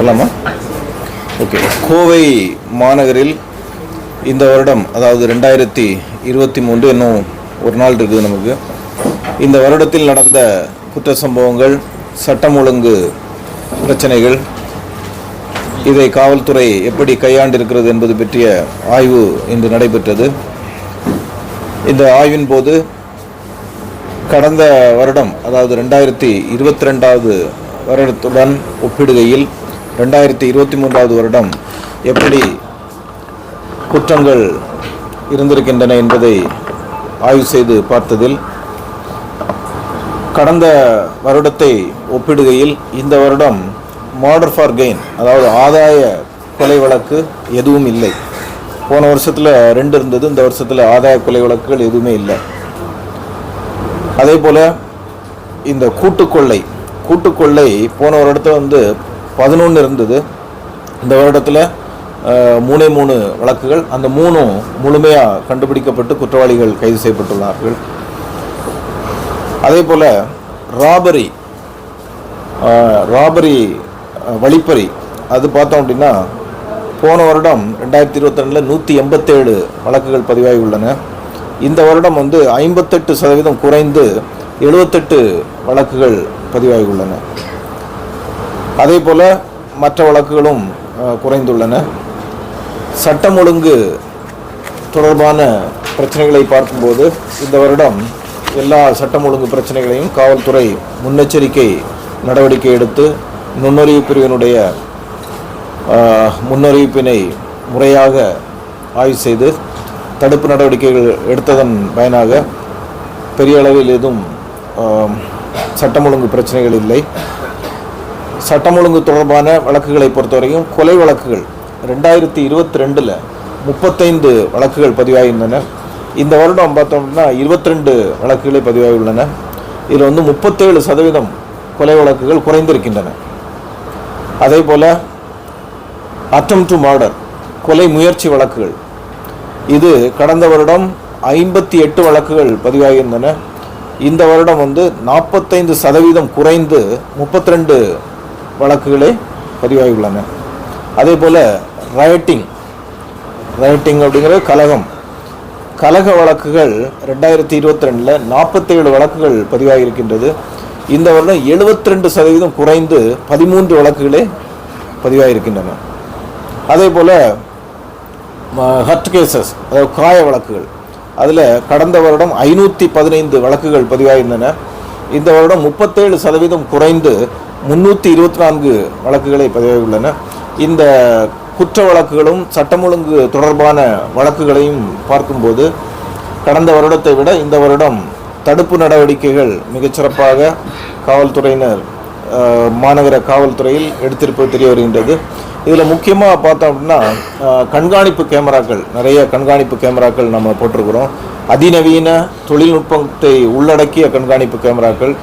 சொல்லலாமா ஓகே கோவை மாநகரில் இந்த வருடம் அதாவது ரெண்டாயிரத்தி இருபத்தி மூன்று இன்னும் ஒரு நாள் இருக்குது நமக்கு. இந்த வருடத்தில் நடந்த குற்ற சம்பவங்கள் சட்டம் ஒழுங்கு பிரச்சனைகள் இதை காவல்துறை எப்படி கையாண்டிருக்கிறது என்பது பற்றிய ஆய்வு இன்று நடைபெற்றது. இந்த ஆய்வின் போது கடந்த வருடம் அதாவது ரெண்டாயிரத்தி இருபத்தி ரெண்டாவது வருடத்துடன் ஒப்பிடுகையில் ரெண்டாயிரத்தி இருபத்தி மூன்றாவது வருடம் எப்படி குற்றங்கள் இருந்திருக்கின்றன என்பதை ஆய்வு செய்து பார்த்ததில் கடந்த வருடத்தை ஒப்பிடுகையில் இந்த வருடம் மர்டர் ஃபார் கெயின் அதாவது ஆதாய கொலை வழக்கு எதுவும் இல்லை. போன வருஷத்தில் ரெண்டு இருந்தது இந்த வருஷத்தில் ஆதாய கொலை வழக்குகள் எதுவுமே இல்லை. அதே போல் இந்த கூட்டுக்கொள்ளை கூட்டுக்கொள்ளை போன வருடத்தில் வந்து பதினொன்று இருந்தது. இந்த வருடத்தில் மூணே மூணு வழக்குகள் அந்த மூணும் முழுமையாக கண்டுபிடிக்கப்பட்டு குற்றவாளிகள் கைது செய்யப்பட்டுள்ளார்கள். அதே போல் ராபரி ராபரி வழிப்பறி அது பார்த்தோம் அப்படின்னா போன வருடம் ரெண்டாயிரத்தி இருபத்தி ரெண்டில் நூற்றி எண்பத்தேழு வழக்குகள் பதிவாகி உள்ளன இந்த வருடம் வந்து ஐம்பத்தெட்டு சதவீதம் குறைந்து எழுபத்தெட்டு வழக்குகள் பதிவாகி உள்ளன அதே போல் மற்ற வழக்குகளும் குறைந்துள்ளன. சட்டம் ஒழுங்கு தொடர்பான பிரச்சனைகளை பார்க்கும்போது இந்த வருடம் எல்லா சட்டம் ஒழுங்கு பிரச்சனைகளையும் காவல்துறை முன்னெச்சரிக்கை நடவடிக்கை எடுத்து நுண்ணறிவு பிரிவினுடைய முன்னறிவிப்பினை முறையாக ஆய்வு செய்து தடுப்பு நடவடிக்கைகள் எடுத்ததன் பயனாக பெரிய அளவில் எதுவும் சட்டம் ஒழுங்கு பிரச்சனைகள் இல்லை. சட்டம் ஒழுங்கு தொடர்பான வழக்குகளை பொறுத்தவரையும் கொலை வழக்குகள் ரெண்டாயிரத்தி இருபத்தி ரெண்டில் முப்பத்தைந்து வழக்குகள் பதிவாகியிருந்தன. இந்த வருடம் பார்த்தோம்னா இருபத்தி ரெண்டு வழக்குகளே பதிவாகியுள்ளன. இதில் வந்து முப்பத்தேழு சதவீதம் கொலை வழக்குகள் குறைந்திருக்கின்றன. அதே போல் அட்டம் டு மர்டர் கொலை முயற்சி வழக்குகள். இது கடந்த வருடம் ஐம்பத்தி எட்டு வழக்குகள் பதிவாகியிருந்தன. இந்த வருடம் வந்து நாற்பத்தைந்து சதவீதம் குறைந்து முப்பத்தி ரெண்டு வழக்குகளே பதிவாகியுள்ளன. அதே போல் ரயட்டிங் ரயட்டிங் அப்படிங்கிறது கலகம் கலக வழக்குகள் ரெண்டாயிரத்தி இருபத்தி ரெண்டில் நாற்பத்தேழு வழக்குகள் பதிவாகியிருக்கின்றது. இந்த வருடம் எழுபத்தி ரெண்டு சதவீதம் குறைந்து பதிமூன்று வழக்குகளே பதிவாகியிருக்கின்றன. அதே போல் ஹர்ட் கேசஸ் அதாவது காய வழக்குகள். அதில் கடந்த வருடம் ஐநூற்றி பதினைந்து வழக்குகள் பதிவாகியிருந்தன. இந்த வருடம் முப்பத்தேழு சதவீதம் குறைந்து முன்னூற்றி இருபத்தி நான்கு வழக்குகளை பதிவாகியுள்ளன இந்த குற்ற வழக்குகளும் சட்டம் ஒழுங்கு தொடர்பான வழக்குகளையும் பார்க்கும்போது கடந்த வருடத்தை விட இந்த வருடம் தடுப்பு நடவடிக்கைகள் மிகச்சிறப்பாக காவல்துறையினர் மாநகர காவல்துறையில் எடுத்திருப்பது தெரிய வருகின்றது. இதில் முக்கியமாக பார்த்தோம் அப்படின்னா கண்காணிப்பு கேமராக்கள் நிறைய கண்காணிப்பு கேமராக்கள் நம்ம போட்டிருக்கிறோம். அதிநவீன தொழில்நுட்பத்தை உள்ளடக்கிய கண்காணிப்பு கேமராக்கள்